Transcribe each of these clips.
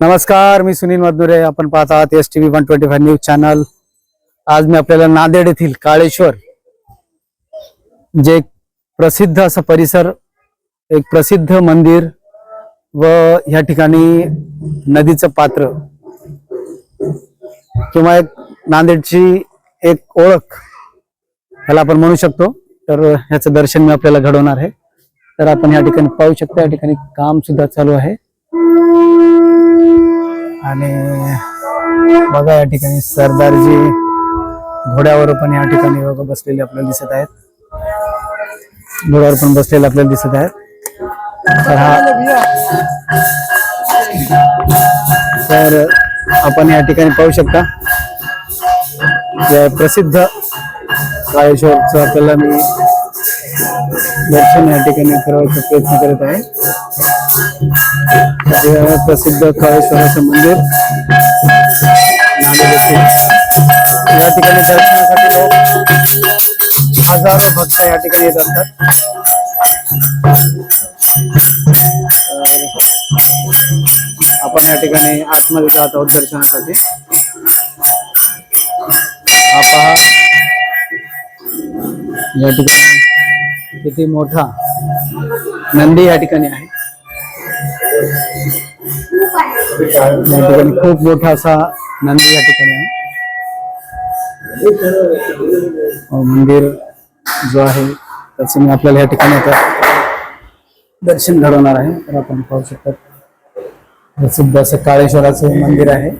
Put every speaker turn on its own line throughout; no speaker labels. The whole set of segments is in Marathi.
नमस्कार मी सुनील मधनुरे आपण पाहत आहात S T V one twenty five news channel आज मी आपल्याला नांदेड येथील काळेश्वर जे प्रसिद्ध असं परिसर एक प्रसिद्ध मंदिर व या ठिकाणी नदीचं पात्र किंवा एक नांदेडची एक ओळख ह्याला आपण म्हणू शकतो. तर ह्याचं दर्शन मी आपल्याला घडवणार आहे. तर आपण या ठिकाणी पाहू शकतो या ठिकाणी काम सुद्धा चालू आहे. आणि बघा या ठिकाणी सरदारजी घोड्यावर पण या ठिकाणी बघा बसलेले आपल्याला दिसत आहेत. घोड्यावर पण बसलेले आपल्याला दिसत आहेत. तर हा तर आपण या ठिकाणी पाहू शकता प्रसिद्ध काळेश्वरचं आपल्याला मी दर्शन या ठिकाणी करायचा प्रयत्न करत आहे. हे प्रसिद्ध काळेश्वराचं मंदिर या ठिकाणी दर्शनासाठी लोक हजारो भक्त या ठिकाणी येत असतात. आपण या ठिकाणी आतमध्ये जात आहोत दर्शनासाठी. या ठिकाणी किती मोठा नंदी या ठिकाणी आहे. या ठिकाणी खूप मोठा असा नंदी या ठिकाणी आहे. मंदिर जो आहे त्याचं मी आपल्याला या ठिकाणी आता दर्शन घडवणार आहे. तर आपण पाहू शकतो प्रसिद्ध असं काळेश्वराचं हे मंदिर आहे.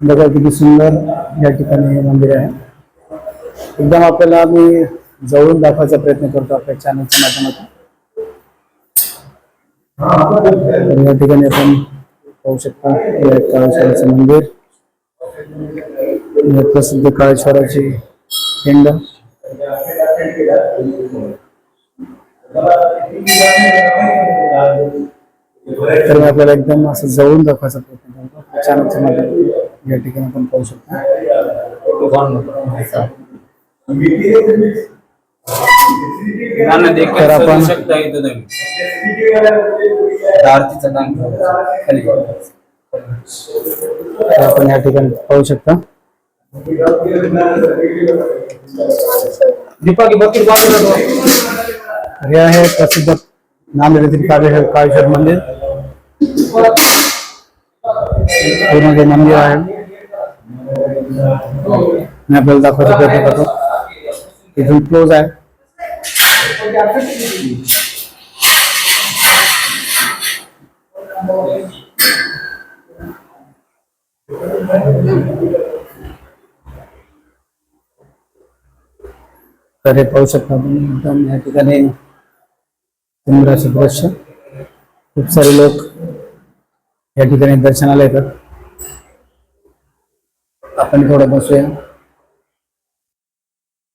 बघा किती सुंदर या ठिकाणी हे मंदिर आहे. एकदम आपल्याला मी जवळून दाखवायचा प्रयत्न करतो आपल्या चॅनलच्या माध्यमातून. तर या ठिकाणी आपण पाहू शकता आहे काळेश्वराचं मंदिर. प्रसिद्ध काळेश्वराची पिंड तर मी आपल्याला एकदम असं जवळून दाखवायचा प्रयत्न करतो चॅनलच्या माध्यमातून या ठिकाणी आपण पाहू शकता. तर आपण-
आरतीचं काम खाली
आपण या ठिकाणी पाहू शकता.
दीपा की बकीर बाजूला.
हे आहे प्रसिद्ध नांदेड येथील काळेश्वर काळेश्वर मंदिर. पूर्ण जे मंदिर आहे. मी आपल्याला दाखवायचा प्रयत्न करतो. इथून क्लोज आहे. तर हे एकदम या सारे लोक या ठिकाणी दर्शनाला येतात आपण थोडं बसूया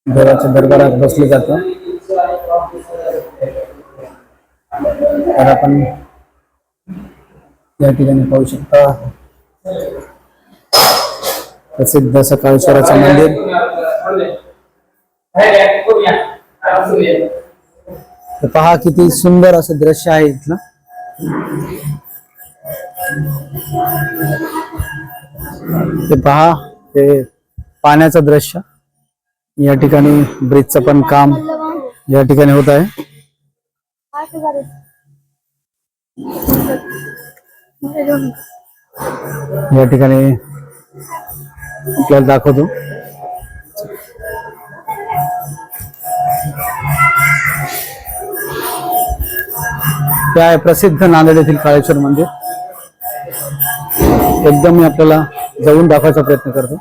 देवाच्या दरबारात बसले जातं तर आपण या ठिकाणी पाहू शकता. प्रसिद्ध असं मंदिर. पहा किती सुंदर असं दृश्य आहे इथलं. ते पहा ते पाण्याचं दृश्य. या ठिकाणी ब्रिजचं पण काम या ठिकाणी होत आहे. या ठिकाणी आपल्याला दाखवतो. त्या आहे प्रसिद्ध नांदेड येथील काळेश्वर मंदिर. एकदम मी आपल्याला जाऊन दाखवायचा प्रयत्न करतो.